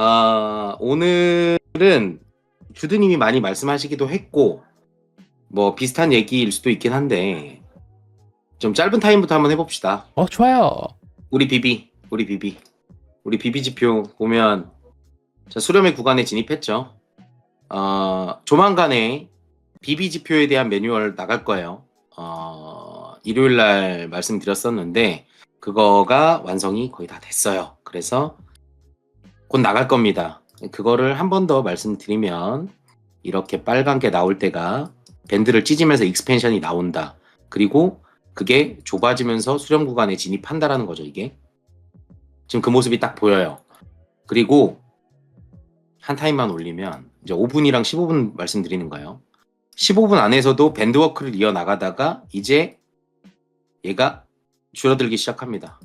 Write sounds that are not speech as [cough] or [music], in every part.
아, 오늘은 주드님이 많이 말씀하시기도 했고, 뭐 비슷한 얘기일 수도 있긴 한데, 좀 짧은 타임부터 한번 해봅시다. 어 좋아요. 우리 비비, 우리 비비. 우리 비비 지표 보면, 자, 수렴의 구간에 진입했죠. 어, 조만간에 비비 지표에 대한 매뉴얼 나갈 거예요. 어, 일요일 날 말씀드렸었는데, 그거가 완성이 거의 다 됐어요. 그래서 곧 나갈 겁니다. 그거를 한 번 더 말씀드리면 이렇게 빨간 게 나올 때가 밴드를 찢으면서 익스펜션이 나온다. 그리고 그게 좁아지면서 수렴 구간에 진입한다라는 거죠, 이게. 지금 그 모습이 딱 보여요. 그리고 한 타임만 올리면 이제 5분이랑 15분 말씀드리는 거예요. 15분 안에서도 밴드워크를 이어나가다가 이제 얘가 줄어들기 시작합니다.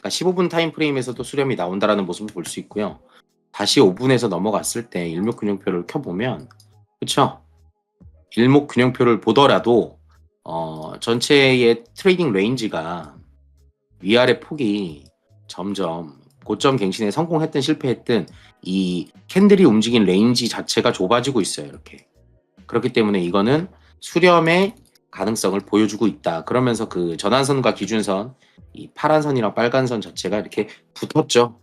그러니까 15분 타임 프레임에서도 수렴이 나온다라는 모습을 볼 수 있고요. 다시 5분에서 넘어갔을 때 일목균형표를 켜보면 그쵸? 일목균형표를 보더라도 어, 전체의 트레이딩 레인지가 위아래 폭이 점점 고점 갱신에 성공했든 실패했든 이 캔들이 움직인 레인지 자체가 좁아지고 있어요 이렇게 그렇기 때문에 이거는 수렴의 가능성을 보여주고 있다 그러면서 그 전환선과 기준선 이 파란 선이랑 빨간 선 자체가 이렇게 붙었죠.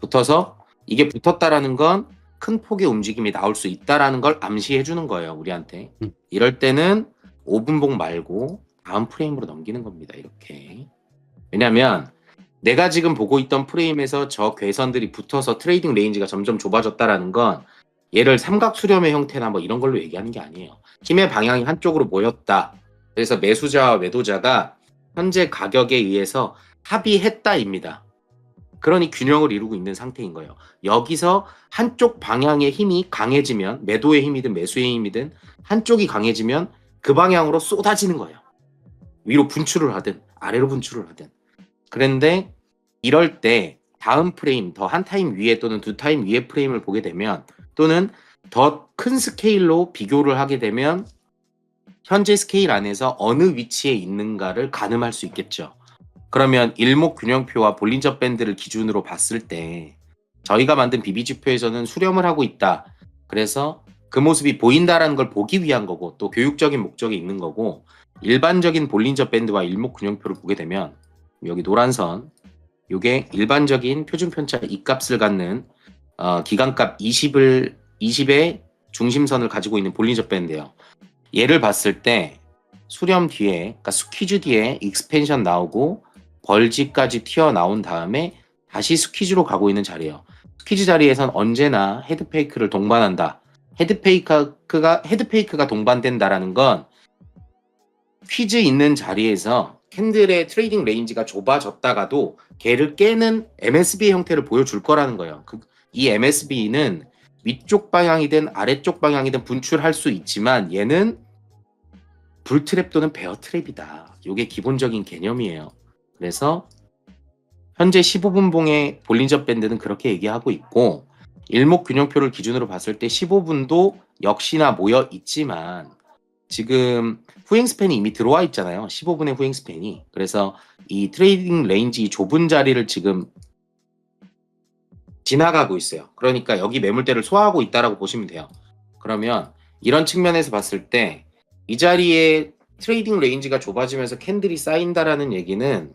붙어서 이게 붙었다라는 건 큰 폭의 움직임이 나올 수 있다라는 걸 암시해 주는 거예요, 우리한테. 음. 이럴 때는 5분봉 말고 다음 프레임으로 넘기는 겁니다, 이렇게. 왜냐면 내가 지금 보고 있던 프레임에서 저 괴선들이 붙어서 트레이딩 레인지가 점점 좁아졌다라는 건 얘를 삼각 수렴의 형태나 뭐 이런 걸로 얘기하는 게 아니에요. 힘의 방향이 한쪽으로 모였다. 그래서 매수자와 매도자가 현재 가격에 의해서 합의했다입니다. 그러니 균형을 이루고 있는 상태인 거예요. 여기서 한쪽 방향의 힘이 강해지면 매도의 힘이든 매수의 힘이든 한쪽이 강해지면 그 방향으로 쏟아지는 거예요. 위로 분출을 하든 아래로 분출을 하든. 그런데 이럴 때 다음 프레임 더 한 타임 위에 또는 두 타임 위에 프레임을 보게 되면 또는 더 큰 스케일로 비교를 하게 되면 현재 스케일 안에서 어느 위치에 있는가를 가늠할 수 있겠죠. 그러면 일목균형표와 볼린저 밴드를 기준으로 봤을 때 저희가 만든 비비지표에서는 수렴을 하고 있다. 그래서 그 모습이 보인다라는 걸 보기 위한 거고 또 교육적인 목적이 있는 거고 일반적인 볼린저 밴드와 일목균형표를 보게 되면 여기 노란 선 요게 일반적인 표준 편차 이 값을 갖는 어, 기간값 20을 20의 중심선을 가지고 있는 볼린저 밴드예요. 얘를 봤을 때 수렴 뒤에, 그러니까 스퀴즈 뒤에 익스펜션 나오고 벌지까지 튀어나온 다음에 다시 스퀴즈로 가고 있는 자리예요. 스퀴즈 자리에선 언제나 헤드페이크를 동반한다. 헤드페이크가 헤드페이크가 동반된다라는 건 퀴즈 있는 자리에서 캔들의 트레이딩 레인지가 좁아졌다가도 걔를 깨는 MSB 형태를 보여줄 거라는 거예요. 그, 이 MSB는 위쪽 방향이든 아래쪽 방향이든 분출할 수 있지만 얘는 불트랩 또는 베어 트랩이다. 이게 기본적인 개념이에요. 그래서 현재 15분 봉의 볼린저 밴드는 그렇게 얘기하고 있고 일목균형표를 기준으로 봤을 때 15분도 역시나 모여 있지만 지금 후행 스팬이 이미 들어와 있잖아요. 15분의 후행 스팬이. 그래서 이 트레이딩 레인지 좁은 자리를 지금 지나가고 있어요. 그러니까 여기 매물대를 소화하고 있다라고 보시면 돼요. 그러면 이런 측면에서 봤을 때 이 자리에 트레이딩 레인지가 좁아지면서 캔들이 쌓인다라는 얘기는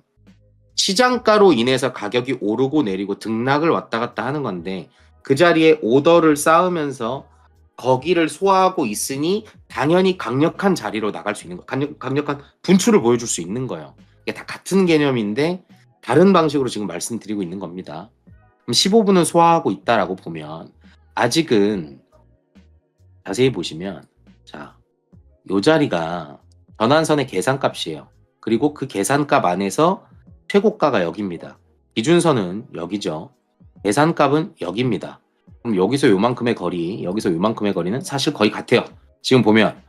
시장가로 인해서 가격이 오르고 내리고 등락을 왔다 갔다 하는 건데 그 자리에 오더를 쌓으면서 거기를 소화하고 있으니 당연히 강력한 자리로 나갈 수 있는 거 강력, 강력한 분출을 보여줄 수 있는 거예요. 이게 다 같은 개념인데 다른 방식으로 지금 말씀드리고 있는 겁니다. 그럼 15분은 소화하고 있다라고 보면 아직은 자세히 보시면 자, 요 자리가 전환선의 계산값이에요. 그리고 그 계산값 안에서 최고가가 여기입니다. 기준선은 여기죠. 계산값은 여기입니다. 그럼 여기서 요만큼의 거리, 여기서 요만큼의 거리는 사실 거의 같아요. 지금 보면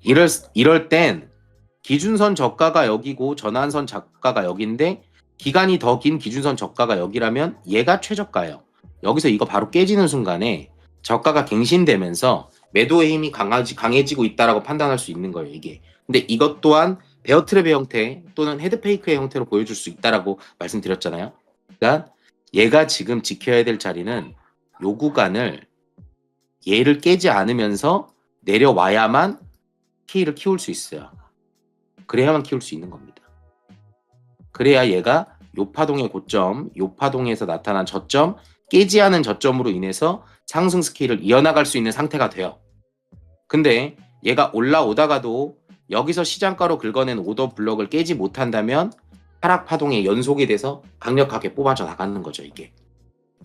이럴 이럴 땐 기준선 저가가 여기고 전환선 저가가 여기인데 기간이 더 긴 기준선 저가가 여기라면 얘가 최저가예요. 여기서 이거 바로 깨지는 순간에 저가가 갱신되면서 매도의 힘이 강하지, 강해지고 있다라고 판단할 수 있는 거예요, 이게. 근데 이것 또한 베어트랩의 형태 또는 헤드페이크의 형태로 보여줄 수 있다라고 말씀드렸잖아요. 그러니까 얘가 지금 지켜야 될 자리는 요 구간을 얘를 깨지 않으면서 내려와야만 K를 키울 수 있어요. 그래야만 키울 수 있는 겁니다. 그래야 얘가 요 파동의 고점, 요 파동에서 나타난 저점, 깨지 않은 저점으로 인해서 상승 스케일을 이어나갈 수 있는 상태가 돼요. 근데 얘가 올라오다가도 여기서 시장가로 긁어낸 오더 블럭을 깨지 못한다면 하락 파동의 연속이 돼서 강력하게 뽑아져 나가는 거죠, 이게.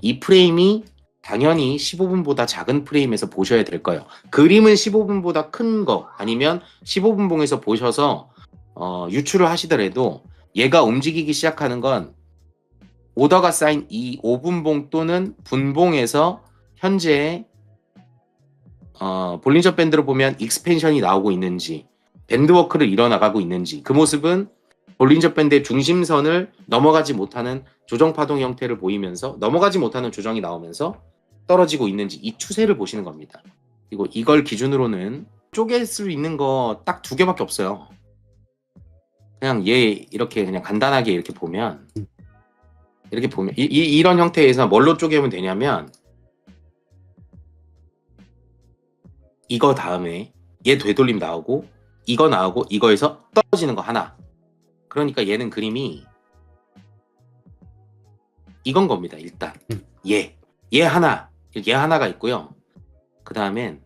이 프레임이 당연히 15분보다 작은 프레임에서 보셔야 될 거예요. 그림은 15분보다 큰 거 아니면 15분 봉에서 보셔서 어, 유출을 하시더라도 얘가 움직이기 시작하는 건 오더가 쌓인 이 5분 봉 또는 분봉에서 현재 어, 볼린저 밴드로 보면 익스펜션이 나오고 있는지 밴드워크를 이뤄나가고 있는지 그 모습은 볼린저 밴드의 중심선을 넘어가지 못하는 조정 파동 형태를 보이면서 넘어가지 못하는 조정이 나오면서 떨어지고 있는지 이 추세를 보시는 겁니다. 그리고 이걸 기준으로는 쪼갤 수 있는 거 딱 두 개밖에 없어요. 그냥 얘 이렇게 그냥 간단하게 이렇게 보면 이렇게 보면 이, 이, 이런 형태에서 뭘로 쪼개면 되냐면 이거 다음에 얘 되돌림 나오고 이거 나오고 이거에서 떨어지는 거 하나. 그러니까 얘는 그림이 이건 겁니다. 일단 음. 얘, 얘 하나, 얘 하나가 있고요. 그 다음엔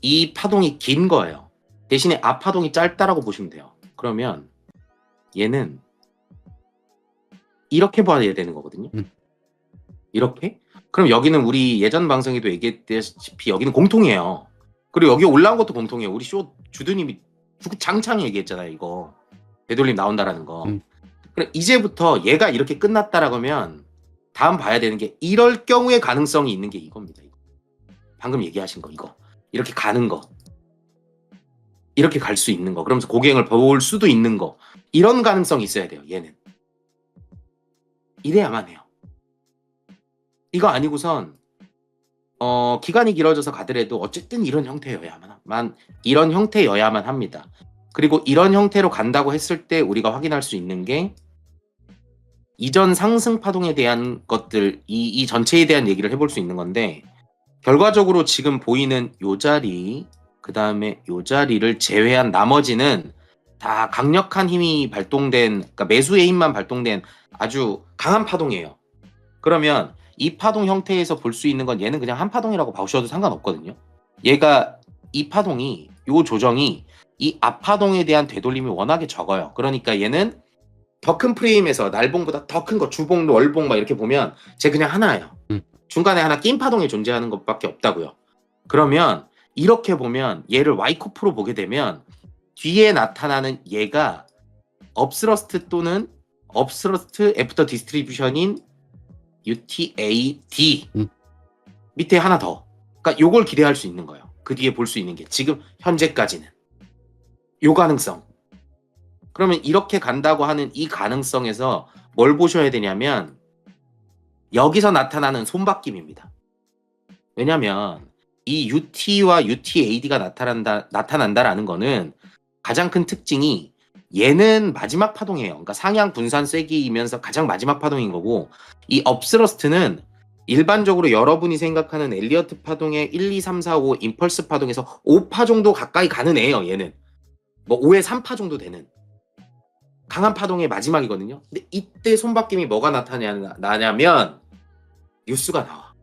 이 파동이 긴 거예요. 대신에 앞 파동이 짧다라고 보시면 돼요. 그러면 얘는 이렇게 봐야 되는 거거든요. 음. 이렇게? 그럼 여기는 우리 예전 방송에도 얘기했다시피 여기는 공통이에요. 그리고 여기 올라온 것도 공통이에요. 우리 쇼 주드님이 주- 장창 얘기했잖아요. 이거 되돌림 나온다라는 거. 음. 그래 이제부터 얘가 이렇게 끝났다라고 하면 다음 봐야 되는 게 이럴 경우의 가능성이 있는 게 이겁니다. 이거. 방금 얘기하신 거 이거 이렇게 가는 거 이렇게 갈 수 있는 거 그러면서 고갱을 볼 수도 있는 거 이런 가능성이 있어야 돼요. 얘는 이래야만 해요. 이거 아니고선 어 기간이 길어져서 가더라도 어쨌든 이런 형태여야만 만 이런 형태여야만 합니다. 그리고 이런 형태로 간다고 했을 때 우리가 확인할 수 있는 게 이전 상승 파동에 대한 것들 이, 이 전체에 대한 얘기를 해볼 수 있는 건데 결과적으로 지금 보이는 요 자리 그 다음에 요 자리를 제외한 나머지는 다 강력한 힘이 발동된 그러니까 매수의 힘만 발동된 아주 강한 파동이에요. 그러면 이 파동 형태에서 볼 수 있는 건 얘는 그냥 한 파동이라고 보셔도 상관없거든요. 얘가 이 파동이 요 조정이 이 앞파동에 대한 되돌림이 워낙에 적어요. 그러니까 얘는 더 큰 프레임에서 날봉보다 더 큰 거 주봉, 월봉 막 이렇게 보면 쟤 그냥 하나예요. 음. 중간에 하나 낀 파동이 존재하는 것밖에 없다고요. 그러면 이렇게 보면 얘를 와이코프로 보게 되면 뒤에 나타나는 얘가 업스러스트 또는 업스러스트 애프터 디스트리뷰션인 UTAD 음. 밑에 하나 더. 그러니까 요걸 기대할 수 있는 거예요. 그 뒤에 볼 수 있는 게 지금 현재까지는 요 가능성. 그러면 이렇게 간다고 하는 이 가능성에서 뭘 보셔야 되냐면 여기서 나타나는 손바뀜입니다. 왜냐면 이 UT와 UTAD가 나타난다 나타난다라는 거는 가장 큰 특징이 얘는 마지막 파동이에요. 그러니까 상향 분산 쐐기이면서 가장 마지막 파동인 거고 이 업스러스트는 일반적으로 여러분이 생각하는 엘리어트 파동의 1, 2, 3, 4, 5 임펄스 파동에서 5파 정도 가까이 가는 애예요. 얘는 뭐 5에 3파 정도 되는 강한 파동의 마지막이거든요. 근데 이때 손바뀜이 뭐가 나타나냐면 뉴스가 나와.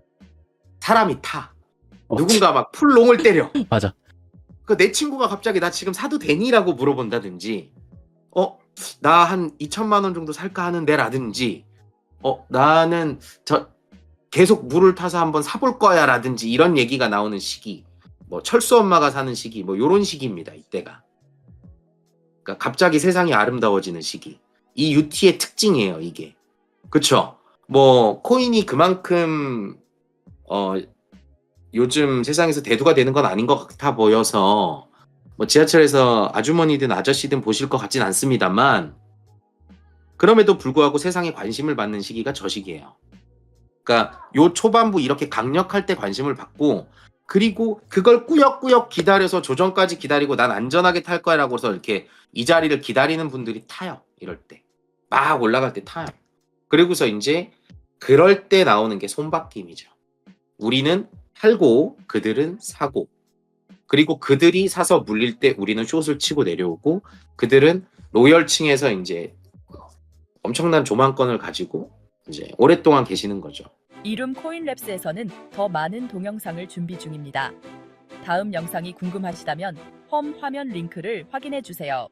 사람이 타. 어, 누군가 막 풀롱을 때려. [laughs] 맞아. 그 내 친구가 갑자기 나 지금 사도 되니라고 물어본다든지, 어, 나 한 2천만 원 정도 살까 하는데라든지, 어, 나는 저 계속 물을 타서 한번 사볼 거야라든지 이런 얘기가 나오는 시기, 뭐 철수 엄마가 사는 시기, 뭐 요런 시기입니다. 이때가. 그러니까 갑자기 세상이 아름다워지는 시기. 이 UT의 특징이에요, 이게. 그쵸? 뭐 코인이 그만큼 어 요즘 세상에서 대두가 되는 건 아닌 것 같아 보여서 뭐 지하철에서 아주머니든 아저씨든 보실 것 같진 않습니다만 그럼에도 불구하고 세상에 관심을 받는 시기가 저 시기예요. 그러니까 요 초반부 이렇게 강력할 때 관심을 받고 그리고 그걸 꾸역꾸역 기다려서 조정까지 기다리고 난 안전하게 탈 거야라고 해서 이렇게 이 자리를 기다리는 분들이 타요. 이럴 때. 막 올라갈 때 타요. 그리고서 이제 그럴 때 나오는 게 손바뀜이죠. 우리는 팔고 그들은 사고 그리고 그들이 사서 물릴 때 우리는 숏을 치고 내려오고 그들은 로열층에서 이제 엄청난 조망권을 가지고 이제 오랫동안 계시는 거죠. 이룸 코인랩스에서는 더 많은 동영상을 준비 중입니다. 다음 영상이 궁금하시다면 홈 화면 링크를 확인해 주세요.